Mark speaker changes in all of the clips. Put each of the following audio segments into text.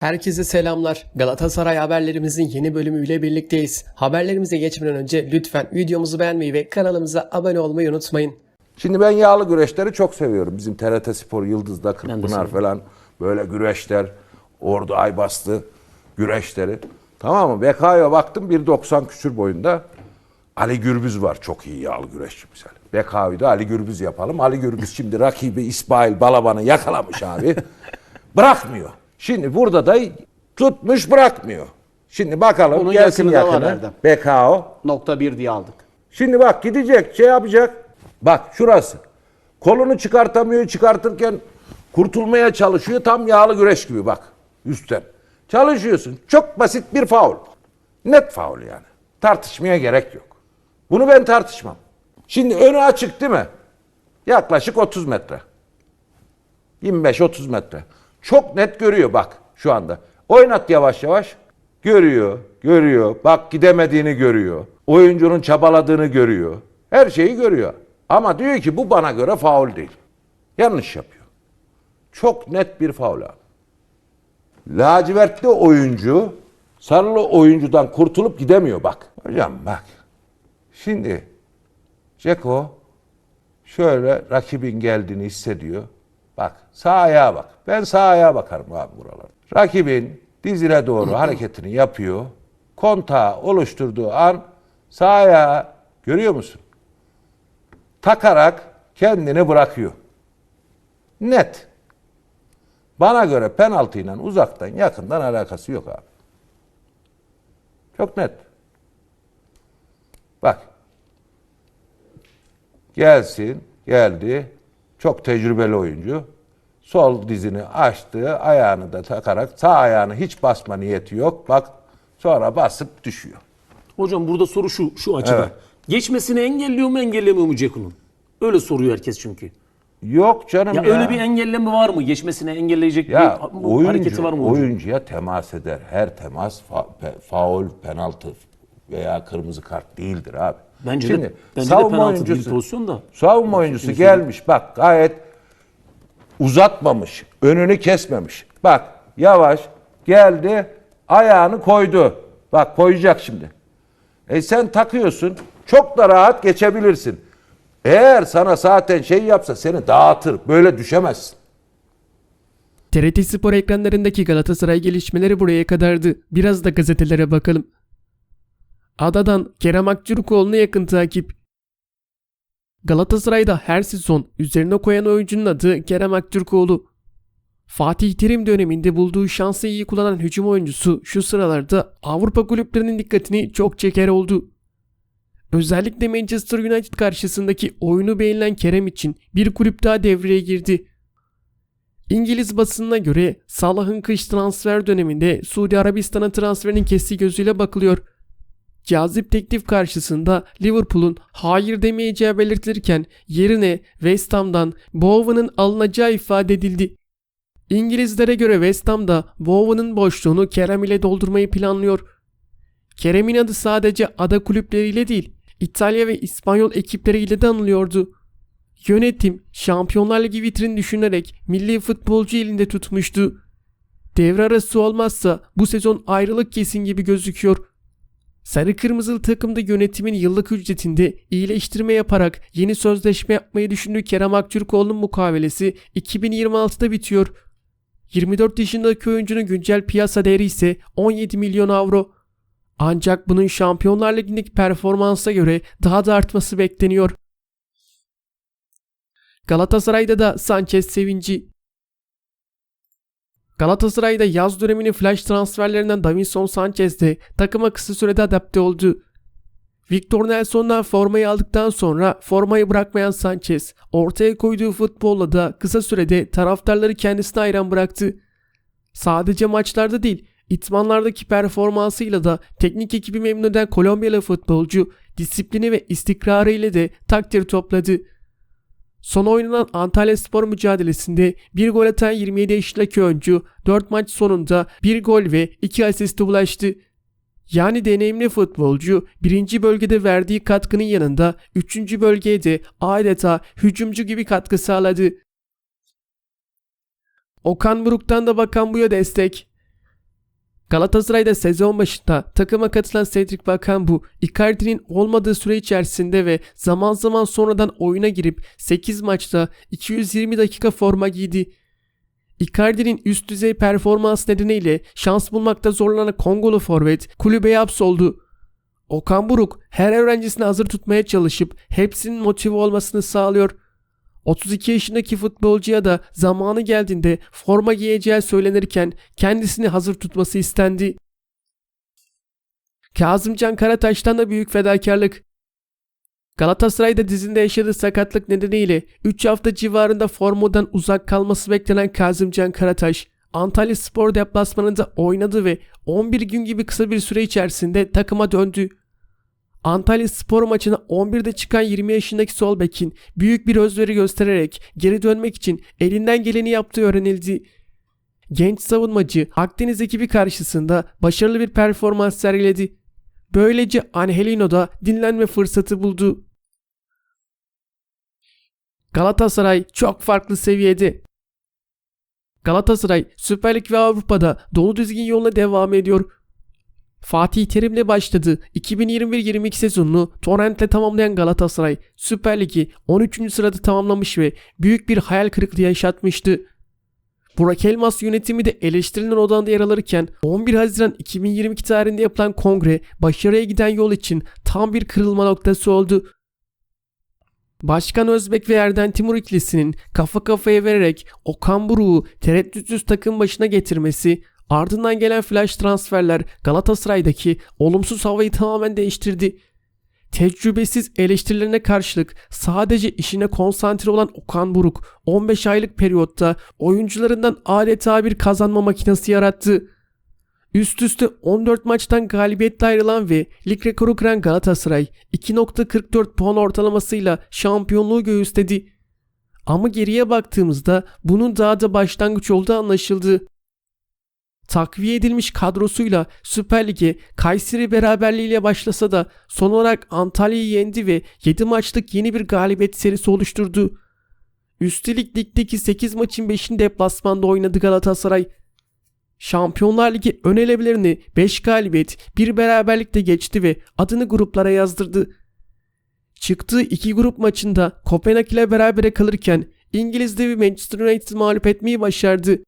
Speaker 1: Herkese selamlar. Galatasaray haberlerimizin yeni bölümüyle birlikteyiz. Haberlerimize geçmeden önce lütfen videomuzu beğenmeyi ve kanalımıza abone olmayı unutmayın.
Speaker 2: Şimdi ben yağlı güreşleri çok seviyorum. Bizim TRT Spor, Yıldız'da, Kırkpınar falan böyle güreşler, Ordu Aybastı güreşleri. Tamam mı? BK'ya baktım 1.90 küsür boyunda. Ali Gürbüz var çok iyi yağlı güreşçi mesela. BK'yı da Ali Gürbüz yapalım. Ali Gürbüz şimdi rakibi İsmail Balaban'ı yakalamış abi. Bırakmıyor. Şimdi burada da tutmuş bırakmıyor. Şimdi bakalım
Speaker 3: Bunun
Speaker 2: gelsin
Speaker 3: yakını
Speaker 2: yakını. BKO.
Speaker 3: Nokta bir diye aldık.
Speaker 2: Şimdi bak gidecek şey yapacak. Bak şurası. Kolunu çıkartamıyor çıkartırken kurtulmaya çalışıyor. Tam yağlı güreş gibi bak üstten. Çalışıyorsun. Çok basit bir faul. Net faul yani. Tartışmaya gerek yok. Bunu ben tartışmam. Şimdi önü açık değil mi? Yaklaşık 30 metre. 25-30 metre. Çok net görüyor bak şu anda. Oynat yavaş yavaş. Görüyor, görüyor. Bak gidemediğini görüyor. Oyuncunun çabaladığını görüyor. Her şeyi görüyor. Ama diyor ki bu bana göre faul değil. Yanlış yapıyor. Çok net bir faul abi. Lacivertli oyuncu sarılı oyuncudan kurtulup gidemiyor bak. Hocam bak. Şimdi Ceko şöyle rakibin geldiğini hissediyor. Bak sağ ayağa bak. Ben sağ ayağa bakarım abi buralarda. Rakibin dizine doğru hareketini yapıyor. Kontağı oluşturduğu an sağ ayağı görüyor musun? Takarak kendini bırakıyor. Net. Bana göre penaltıyla uzaktan yakından alakası yok abi. Çok net. Bak Gelsin, geldi. Çok tecrübeli oyuncu. Sol dizini açtı, ayağını da takarak sağ ayağını hiç basma niyeti yok. Bak sonra basıp düşüyor.
Speaker 4: Hocam burada soru şu şu açıda.
Speaker 2: Evet.
Speaker 4: Geçmesini engelliyor mu engellemiyor mu Cekun'un? Öyle soruyor herkes çünkü.
Speaker 2: Yok canım
Speaker 4: Ya,
Speaker 2: ya.
Speaker 4: öyle bir engelleme var mı? Geçmesini engelleyecek
Speaker 2: ya
Speaker 4: bir bu hareketi
Speaker 2: oyuncu,
Speaker 4: var mı hocam?
Speaker 2: oyuncuya temas eder. Her temas fa- pe- faul, penaltı veya kırmızı kart değildir abi.
Speaker 4: Bence
Speaker 2: Şimdi,
Speaker 4: de bence de
Speaker 2: savunma
Speaker 4: değil
Speaker 2: oyuncusu-
Speaker 4: pozisyon da.
Speaker 2: Savunma oyuncusu gelmiş bak gayet uzatmamış. Önünü kesmemiş. Bak yavaş geldi ayağını koydu. Bak koyacak şimdi. E sen takıyorsun çok da rahat geçebilirsin. Eğer sana zaten şey yapsa seni dağıtır. Böyle düşemezsin.
Speaker 1: TRT Spor ekranlarındaki Galatasaray gelişmeleri buraya kadardı. Biraz da gazetelere bakalım. Adadan Kerem Aktürkoğlu'na yakın takip. Galatasaray'da her sezon üzerine koyan oyuncunun adı Kerem Aktürkoğlu. Fatih Terim döneminde bulduğu şansı iyi kullanan hücum oyuncusu şu sıralarda Avrupa kulüplerinin dikkatini çok çeker oldu. Özellikle Manchester United karşısındaki oyunu beğenilen Kerem için bir kulüp daha devreye girdi. İngiliz basınına göre Salah'ın kış transfer döneminde Suudi Arabistan'a transferinin kestiği gözüyle bakılıyor. Cazip teklif karşısında Liverpool'un hayır demeyeceği belirtilirken yerine West Ham'dan Bowen'ın alınacağı ifade edildi. İngilizlere göre West Ham da Bowen'ın boşluğunu Kerem ile doldurmayı planlıyor. Kerem'in adı sadece ada kulüpleriyle değil, İtalya ve İspanyol ekipleriyle de anılıyordu. Yönetim Şampiyonlar Ligi vitrini düşünerek milli futbolcu elinde tutmuştu. Devre arası olmazsa bu sezon ayrılık kesin gibi gözüküyor. Sarı Kırmızılı takımda yönetimin yıllık ücretinde iyileştirme yaparak yeni sözleşme yapmayı düşündüğü Kerem Aktürkoğlu'nun mukavelesi 2026'da bitiyor. 24 yaşındaki oyuncunun güncel piyasa değeri ise 17 milyon avro. Ancak bunun Şampiyonlar Ligi'ndeki performansa göre daha da artması bekleniyor. Galatasaray'da da Sanchez sevinci. Galatasaray'da yaz döneminin flash transferlerinden Davinson Sanchez de takıma kısa sürede adapte oldu. Victor Nelson'dan formayı aldıktan sonra formayı bırakmayan Sanchez ortaya koyduğu futbolla da kısa sürede taraftarları kendisine hayran bıraktı. Sadece maçlarda değil, itmanlardaki performansıyla da teknik ekibi memnun eden Kolombiyalı futbolcu disiplini ve istikrarı ile de takdir topladı. Son oynanan Antalya Spor mücadelesinde bir gol atan 27 yaşındaki oyuncu 4 maç sonunda 1 gol ve 2 asiste ulaştı. Yani deneyimli futbolcu birinci bölgede verdiği katkının yanında üçüncü bölgeye de adeta hücumcu gibi katkı sağladı. Okan Buruk'tan da bakan buya destek. Galatasaray'da sezon başında takıma katılan Cedric Bakambu, Icardi'nin olmadığı süre içerisinde ve zaman zaman sonradan oyuna girip 8 maçta 220 dakika forma giydi. Icardi'nin üst düzey performans nedeniyle şans bulmakta zorlanan Kongolu forvet kulübeye hapsoldu. Okan Buruk her öğrencisini hazır tutmaya çalışıp hepsinin motive olmasını sağlıyor. 32 yaşındaki futbolcuya da zamanı geldiğinde forma giyeceği söylenirken kendisini hazır tutması istendi. Kazımcan Karataş'tan da büyük fedakarlık. Galatasaray'da dizinde yaşadığı sakatlık nedeniyle 3 hafta civarında formadan uzak kalması beklenen Kazımcan Karataş, Antalya Spor deplasmanında oynadı ve 11 gün gibi kısa bir süre içerisinde takıma döndü. Antalya Spor maçına 11'de çıkan 20 yaşındaki sol bekin büyük bir özveri göstererek geri dönmek için elinden geleni yaptığı öğrenildi. Genç savunmacı Akdeniz ekibi karşısında başarılı bir performans sergiledi. Böylece Angelino da dinlenme fırsatı buldu. Galatasaray çok farklı seviyede. Galatasaray Süper Lig ve Avrupa'da dolu dizgin yoluna devam ediyor. Fatih Terim'le başladı. 2021-22 sezonunu Torrent'le tamamlayan Galatasaray Süper Lig'i 13. sırada tamamlamış ve büyük bir hayal kırıklığı yaşatmıştı. Burak Elmas yönetimi de eleştirilen odanda yer alırken 11 Haziran 2022 tarihinde yapılan kongre başarıya giden yol için tam bir kırılma noktası oldu. Başkan Özbek ve Erden Timur ikilisinin kafa kafaya vererek Okan Buruk'u tereddütsüz takım başına getirmesi ardından gelen flash transferler Galatasaray'daki olumsuz havayı tamamen değiştirdi. Tecrübesiz eleştirilerine karşılık sadece işine konsantre olan Okan Buruk 15 aylık periyotta oyuncularından adeta bir kazanma makinesi yarattı. Üst üste 14 maçtan galibiyetle ayrılan ve lig rekoru kıran Galatasaray 2.44 puan ortalamasıyla şampiyonluğu göğüsledi. Ama geriye baktığımızda bunun daha da başlangıç olduğu anlaşıldı. Takviye edilmiş kadrosuyla Süper Lig'e Kayseri beraberliğiyle başlasa da son olarak Antalya'yı yendi ve 7 maçlık yeni bir galibiyet serisi oluşturdu. Üstelik ligdeki 8 maçın 5'ini deplasmanda oynadı Galatasaray. Şampiyonlar Ligi ön elevlerini 5 galibiyet, 1 beraberlikte geçti ve adını gruplara yazdırdı. Çıktığı iki grup maçında Kopenhag ile berabere kalırken İngiliz devi Manchester United mağlup etmeyi başardı.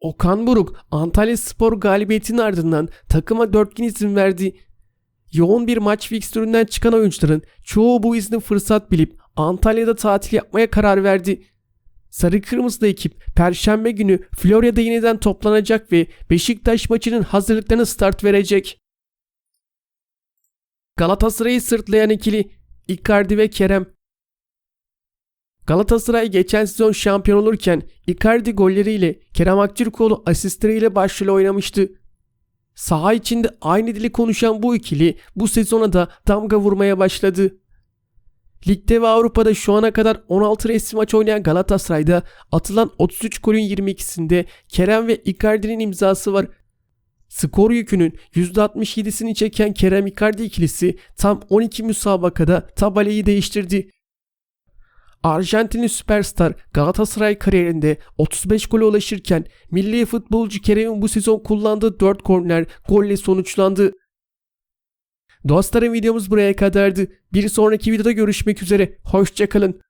Speaker 1: Okan Buruk Antalya Spor galibiyetinin ardından takıma 4 gün izin verdi. Yoğun bir maç fikstüründen çıkan oyuncuların çoğu bu izni fırsat bilip Antalya'da tatil yapmaya karar verdi. Sarı Kırmızılı ekip Perşembe günü Florya'da yeniden toplanacak ve Beşiktaş maçının hazırlıklarına start verecek. Galatasaray'ı sırtlayan ikili Icardi ve Kerem Galatasaray geçen sezon şampiyon olurken Icardi golleriyle Kerem Aktürkoğlu asistleriyle başrol oynamıştı. Saha içinde aynı dili konuşan bu ikili bu sezona da damga vurmaya başladı. Ligde ve Avrupa'da şu ana kadar 16 resmi maç oynayan Galatasaray'da atılan 33 golün 22'sinde Kerem ve Icardi'nin imzası var. Skor yükünün %67'sini çeken Kerem Icardi ikilisi tam 12 müsabakada tabaleyi değiştirdi. Arjantinli süperstar Galatasaray kariyerinde 35 gole ulaşırken milli futbolcu Kerem'in bu sezon kullandığı 4 korner golle sonuçlandı. Dostlarım videomuz buraya kadardı. Bir sonraki videoda görüşmek üzere. Hoşçakalın.